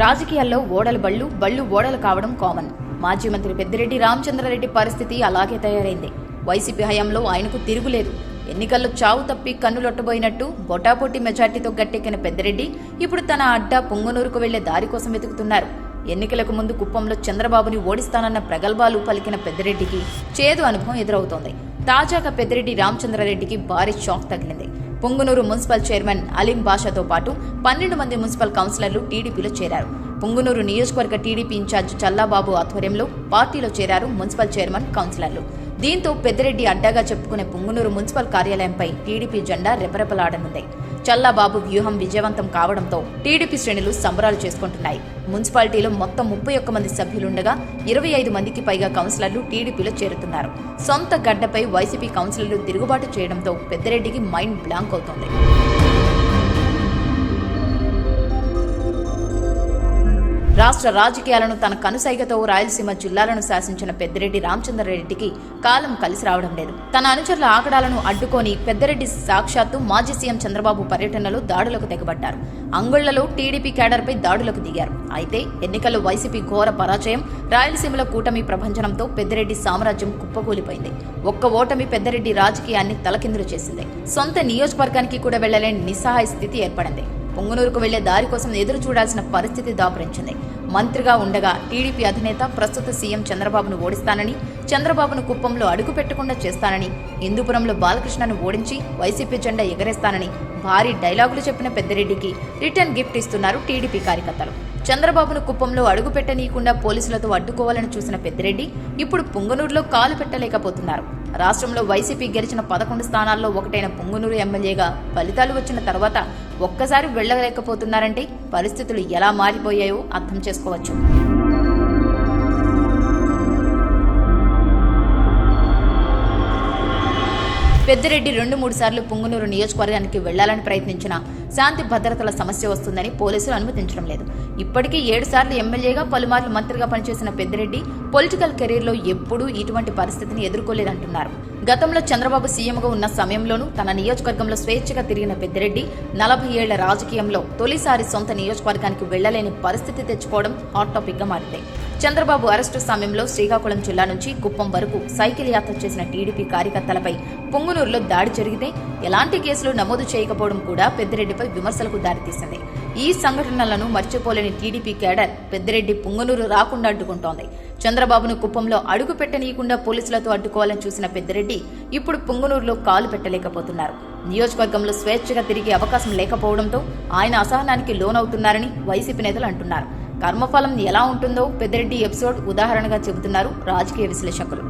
రాజకీయాల్లో ఓడల బళ్ళు బళ్ళు ఓడలు కావడం కామన్ మాజీ మంత్రి పెద్దిరెడ్డి రామచంద్రారెడ్డి పరిస్థితి అలాగే తయారైంది. వైసీపీ హయాంలో ఆయనకు తిరుగులేదు ఎన్నికల్లో చావు తప్పి కన్నులొట్టబోయినట్టు బొటాబొట్టి మెజార్టీతో గట్టెక్కిన పెద్దిరెడ్డి ఇప్పుడు తన అడ్డా పొంగునూరుకు వెళ్ళే దారి కోసం వెతుకుతున్నారు. ఎన్నికలకు ముందు కుప్పంలో చంద్రబాబుని ఓడిస్తానన్న ప్రగల్భాలు పలికిన పెద్దిరెడ్డికి చేదు అనుభవం ఎదురవుతోంది. తాజాగా పెద్దిరెడ్డి రామచంద్రారెడ్డికి భారీ షాక్ తగిలింది. పొంగునూరు మున్సిపల్ చైర్మన్ అలీం బాషాతో పాటు పన్నెండు మంది మున్సిపల్ కౌన్సిలర్లు టీడీపీలో చేరారు. పొంగునూరు నియోజకవర్గ టీడీపీ ఇన్ఛార్జ్ చల్లాబాబు ఆధ్వర్యంలో పార్టీలో చేరారు మున్సిపల్ చైర్మన్ కౌన్సిలర్లు. దీంతో పెద్దిరెడ్డి అడ్డాగా చెప్పుకునే పుంగునూరు మున్సిపల్ కార్యాలయంపై టీడీపీ జెండా రెపరెపలాడనుంది. చల్లాబాబు వ్యూహం విజయవంతం కావడంతో టీడీపీ శ్రేణులు సంబరాలు చేసుకుంటున్నాయి. మున్సిపాలిటీలో మొత్తం ముప్పై ఒక్క మంది సభ్యులుండగా ఇరవై ఐదు మందికి పైగా కౌన్సిలర్లు టీడీపీలో చేరుతున్నారు. సొంత గడ్డపై వైసీపీ కౌన్సిలర్లు తిరుగుబాటు చేయడంతో పెద్దిరెడ్డికి మైండ్ బ్లాంక్ అవుతోంది. రాష్ట్ర రాజకీయాలను తన కనుసైగతో రాయలసీమ జిల్లాలను శాసించిన పెద్దిరెడ్డి రామచంద్రారెడ్డికి కాలం కలిసి రావడం లేదు. తన అనుచరుల ఆకడాలను అడ్డుకొని పెద్దిరెడ్డి సాక్షాత్తు మాజీ సీఎం చంద్రబాబు పర్యటనలో దాడులకు తెగబడ్డారు. అంగుళ్ళలో టీడీపీ కేడర్పై దాడులకు దిగారు. అయితే ఎన్నికల్లో వైసీపీ ఘోర పరాజయం రాయలసీమలో కూటమి ప్రభంజనంతో పెద్దిరెడ్డి సామ్రాజ్యం కుప్పకూలిపోయింది. ఒక్క ఓటమి పెద్దిరెడ్డి రాజకీయాన్ని తలకిందులు చేసింది. సొంత నియోజకవర్గానికి కూడా వెళ్ళలేని నిస్సహాయ స్థితి ఏర్పడింది. పొంగునూరుకు వెళ్ళే దారి కోసం ఎదురు చూడాల్సిన పరిస్థితి దాపురించింది. మంత్రిగా ఉండగా టీడీపీ అధినేత ప్రస్తుత సీఎం చంద్రబాబును ఓడిస్తానని చంద్రబాబును కుప్పంలో అడుగు పెట్టకుండా చేస్తానని హిందూపురంలో బాలకృష్ణను ఓడించి వైసీపీ జెండా ఎగరేస్తానని భారీ డైలాగులు చెప్పిన పెద్దిరెడ్డికి రిటర్న్ గిఫ్ట్ ఇస్తున్నారు టీడీపీ కార్యకర్తలు. చంద్రబాబును కుప్పంలో అడుగు పెట్టనీయకుండా పోలీసులతో అడ్డుకోవాలని చూసిన పెద్దిరెడ్డి ఇప్పుడు పుంగనూరులో కాలు పెట్టలేకపోతున్నారు. రాష్ట్రంలో వైసీపీ గెలిచిన పదకొండు స్థానాల్లో ఒకటైన పొంగునూరు ఎమ్మెల్యేగా ఫలితాలు వచ్చిన తర్వాత ఒక్కసారి వెళ్ళలేకపోతున్నారంటే పరిస్థితులు ఎలా మారిపోయాయో అర్థం చేసుకోవచ్చు. పెద్దిరెడ్డి రెండు మూడు సార్లు పుంగునూరు నియోజకవర్గానికి వెళ్ళాలని ప్రయత్నించినా శాంతి భద్రతల సమస్య వస్తుందని పోలీసులు అనుమతించడం లేదు. ఇప్పటికీ ఏడు సార్లు ఎమ్మెల్యేగా పలుమార్లు మంత్రిగా పనిచేసిన పెద్దిరెడ్డి పొలిటికల్ కెరీర్లో ఎప్పుడూ ఇటువంటి పరిస్థితిని ఎదుర్కోలేదంటున్నారు. గతంలో చంద్రబాబు సీఎంగా ఉన్న సమయంలోనూ తన నియోజకవర్గంలో స్వేచ్ఛగా తిరిగిన పెద్దిరెడ్డి నలభై ఏళ్ళ రాజకీయంలో తొలిసారి సొంత నియోజకవర్గానికి వెళ్ళలేని పరిస్థితి తెచ్చుకోవడం హాట్ టాపిక్గా మారింది. చంద్రబాబు అరెస్టు సమయంలో శ్రీకాకుళం జిల్లా నుంచి కుప్పం వరకు సైకిల్ యాత్ర చేసిన టీడీపీ కార్యకర్తలపై పుంగునూరులో దాడి జరిగితే ఎలాంటి కేసులు నమోదు చేయకపోవడం కూడా పెద్దిరెడ్డిపై విమర్శలకు దారితీసింది. ఈ సంఘటనలను మర్చిపోలేని టీడీపీ కేడర్ పెద్దిరెడ్డి పొంగునూరు రాకుండా అడ్డుకుంటోంది. చంద్రబాబును కుప్పంలో అడుగు పెట్టనీయకుండా పోలీసులతో అడ్డుకోవాలని చూసిన పెద్దిరెడ్డి ఇప్పుడు పొంగునూరులో కాలు పెట్టలేకపోతున్నారు. నియోజకవర్గంలో స్వేచ్ఛగా తిరిగే అవకాశం లేకపోవడంతో ఆయన అసహనానికి లోనవుతున్నారని వైసీపీ నేతలు అంటున్నారు. కర్మఫలం ఎలా ఉంటుందో పెద్దిరెడ్డి ఎపిసోడ్ ఉదాహరణగా చెబుతున్నారు రాజకీయ విశ్లేషకులు.